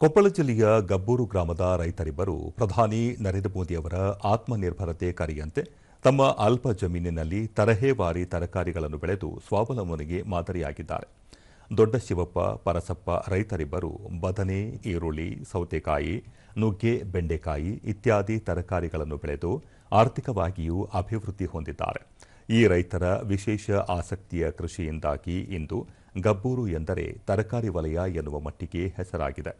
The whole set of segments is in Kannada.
ಕೊಪ್ಪಳ ಜಿಲ್ಲೆಯ ಗಬ್ಬೂರು ಗ್ರಾಮದ ರೈತರಿಬ್ಬರು ಪ್ರಧಾನಿ ನರೇಂದ್ರ ಮೋದಿಯವರ ಆತ್ಮನಿರ್ಭರತೆ ಕರೆಯಂತೆ ತಮ್ಮ ಅಲ್ಪ ಜಮೀನಿನಲ್ಲಿ ತರಹೇವಾರಿ ತರಕಾರಿಗಳನ್ನು ಬೆಳೆದು ಸ್ವಾವಲಂಬನೆಗೆ ಮಾದರಿಯಾಗಿದ್ದಾರೆ. ದೊಡ್ಡ ಶಿವಪ್ಪ, ಪರಸಪ್ಪ ರೈತರಿಬ್ಬರು ಬದನೆ, ಈರುಳ್ಳಿ, ಸೌತೆಕಾಯಿ, ನುಗ್ಗೆ, ಬೆಂಡೆಕಾಯಿ ಇತ್ಯಾದಿ ತರಕಾರಿಗಳನ್ನು ಬೆಳೆದು ಆರ್ಥಿಕವಾಗಿಯೂ ಅಭಿವೃದ್ಧಿ ಹೊಂದಿದ್ದಾರೆ. ಈ ರೈತರ ವಿಶೇಷ ಆಸಕ್ತಿಯ ಕೃಷಿಯಿಂದಾಗಿ ಇಂದು ಗಬ್ಬೂರು ಎಂದರೆ ತರಕಾರಿ ವಲಯ ಎನ್ನುವ ಮಟ್ಟಿಗೆ ಹೆಸರಾಗಿದೆ.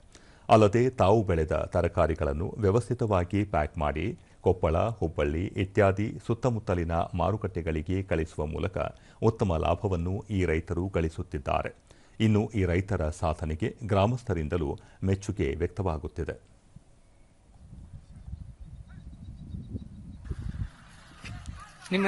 ಅಲ್ಲದೆ ತಾವು ಬೆಳೆದ ತರಕಾರಿಗಳನ್ನು ವ್ಯವಸ್ಥಿತವಾಗಿ ಪ್ಯಾಕ್ ಮಾಡಿ, ಕೊಪ್ಪಳ, ಹುಬ್ಬಳ್ಳಿ ಇತ್ಯಾದಿ ಸುತ್ತಮುತ್ತಲಿನ ಮಾರುಕಟ್ಟೆಗಳಿಗೆ ಕಳಿಸುವ ಮೂಲಕ ಉತ್ತಮ ಲಾಭವನ್ನು ಈ ರೈತರು ಗಳಿಸುತ್ತಿದ್ದಾರೆ. ಇನ್ನು ಈ ರೈತರ ಸಾಧನೆಗೆ ಗ್ರಾಮಸ್ಥರಿಂದಲೂ ಮೆಚ್ಚುಗೆ ವ್ಯಕ್ತವಾಗುತ್ತಿದೆ. ನಿಮ್ಮ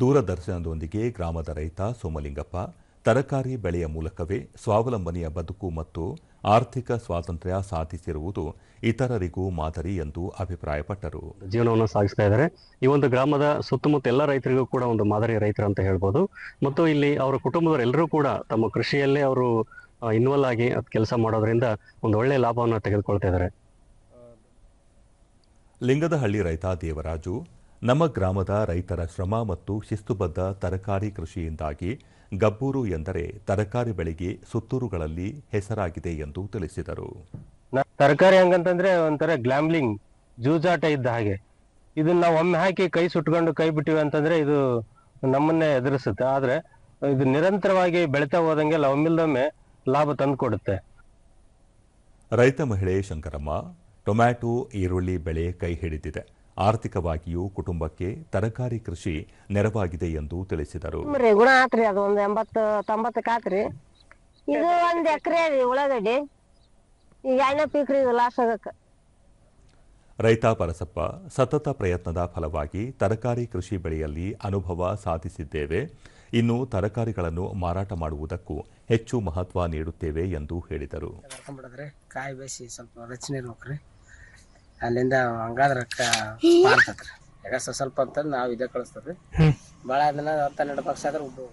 ದೂರದರ್ಶನದೊಂದಿಗೆ ಗ್ರಾಮದ ರೈತ ಸೋಮಲಿಂಗಪ್ಪ ತರಕಾರಿ ಬೆಳೆಯ ಮೂಲಕವೇ ಸ್ವಾವಲಂಬನೆಯ ಬದುಕು ಮತ್ತು ಆರ್ಥಿಕ ಸ್ವಾತಂತ್ರ್ಯ ಸಾಧಿಸಿರುವುದು ಇತರರಿಗೂ ಮಾದರಿ ಎಂದು ಅಭಿಪ್ರಾಯಪಟ್ಟರು. ಜೀವನವನ್ನು ಸಾಗಿಸ್ತಾ ಇದ್ದಾರೆ. ಈ ಒಂದು ಗ್ರಾಮದ ಸುತ್ತಮುತ್ತ ಎಲ್ಲ ರೈತರಿಗೂ ಕೂಡ ಒಂದು ಮಾದರಿ ರೈತರು ಅಂತ ಹೇಳ್ಬೋದು. ಮತ್ತು ಇಲ್ಲಿ ಅವರ ಕುಟುಂಬದವರೆಲ್ಲರೂ ಕೂಡ ತಮ್ಮ ಕೃಷಿಯಲ್ಲೇ ಅವರು ಇನ್ವಾಲ್ವ್ ಆಗಿ ಕೆಲಸ ಮಾಡೋದ್ರಿಂದ ಒಂದು ಒಳ್ಳೆ ಲಾಭವನ್ನು ತೆಗೆದುಕೊಳ್ತಾ ಇದ್ದಾರೆ. ಲಿಂಗದಹಳ್ಳಿ ರೈತ ದೇವರಾಜು ನಮ್ಮ ಗ್ರಾಮದ ರೈತರ ಶ್ರಮ ಮತ್ತು ಶಿಸ್ತುಬದ್ಧ ತರಕಾರಿ ಕೃಷಿಯಿಂದಾಗಿ ಗಬ್ಬೂರು ಎಂದರೆ ತರಕಾರಿ ಬೆಳೆಗೆ ಸುತ್ತೂರುಗಳಲ್ಲಿ ಹೆಸರಾಗಿದೆ ಎಂದು ತಿಳಿಸಿದರು. ನ- ತರಕಾರಿ ಹಂಗಂತಂದ್ರೆ ಒಂಥರ ಗ್ಲಾಮ್ಲಿಂಗ್ ಜೂಜಾಟ ಇದ್ದ ಹಾಗೆ. ಇದನ್ನ ನಾವು ಒಮ್ಮೆ ಹಾಕಿ ಕೈ ಸುಟ್ಕೊಂಡು ಕೈ ಬಿಟ್ಟಿವಿ ಅಂತಂದ್ರೆ ಇದು ನಮ್ಮನ್ನೇ ಎದುರಿಸುತ್ತೆ. ಆದ್ರೆ ಇದು ನಿರಂತರವಾಗಿ ಬೆಳೀತಾ ಹೋದಂಗೆಲ್ಲ ಒಮ್ಮಿಲ್ದೊಮ್ಮೆ ಲಾಭ ತಂದು ಕೊಡುತ್ತೆ ರೈತ ಮಹಿಳೆ ಶಂಕರಮ್ಮ ಟೊಮ್ಯಾಟೊ ಈರುಳ್ಳಿ ಬೆಳೆ ಕೈ ಹಿಡಿದಿದೆ. ಆರ್ಥಿಕವಾಗಿಯೂ ಕುಟುಂಬಕ್ಕೆ ತರಕಾರಿ ಕೃಷಿ ನೆರವಾಗಿದೆ ಎಂದು ತಿಳಿಸಿದರು. ಗುಣ ಆತ್ರಿ ಅದು ಒಂದು ಎಂಬತ್ತು ತೊಂಬತ್ತಕ್ಕೆ ಆತ್ರಿ. ಇದು ಒಂದು ಎಕರೆ ರೀ ಉಳ್ಳಾಗಡ್ಡಿ. ಈಗ ಎಣ್ಣೆ ಪೀಕ್ರಿ ಇದು ಲಾಸ್ ಆಗಕ್ಕೆ. ರೈತ ಪರಸಪ್ಪ ಸತತ ಪ್ರಯತ್ನದ ಫಲವಾಗಿ ತರಕಾರಿ ಕೃಷಿ ಬೆಳೆಯಲ್ಲಿ ಅನುಭವ ಸಾಧಿಸಿದ್ದೇವೆ. ಇನ್ನು ತರಕಾರಿಗಳನ್ನು ಮಾರಾಟ ಮಾಡುವುದಕ್ಕೂ ಹೆಚ್ಚು ಮಹತ್ವ ನೀಡುತ್ತೇವೆ ಎಂದು ಹೇಳಿದರು. ಕಾಯಿ ಬೇಸಿ ಸ್ವಲ್ಪ ರಚನೆ ಇರ್ಬೇಕ್ರಿ. ಅಲ್ಲಿಂದ ಹಂಗಾದ್ರ ಮಾಡ್ತತ್ರಿ ಯಾಕ ಸ- ಸ್ವಲ್ಪ ಅಂತಂದ್ ನಾವ್ ಇದೇ ಕಳಿಸ್ತದ್ರಿ ಭಾಳ ಅದನ್ನ ಹತ್ತ ಹನ್ನೆರಡು ಪಕ್ಷ ಆದ್ರೆ ಉದ್ದು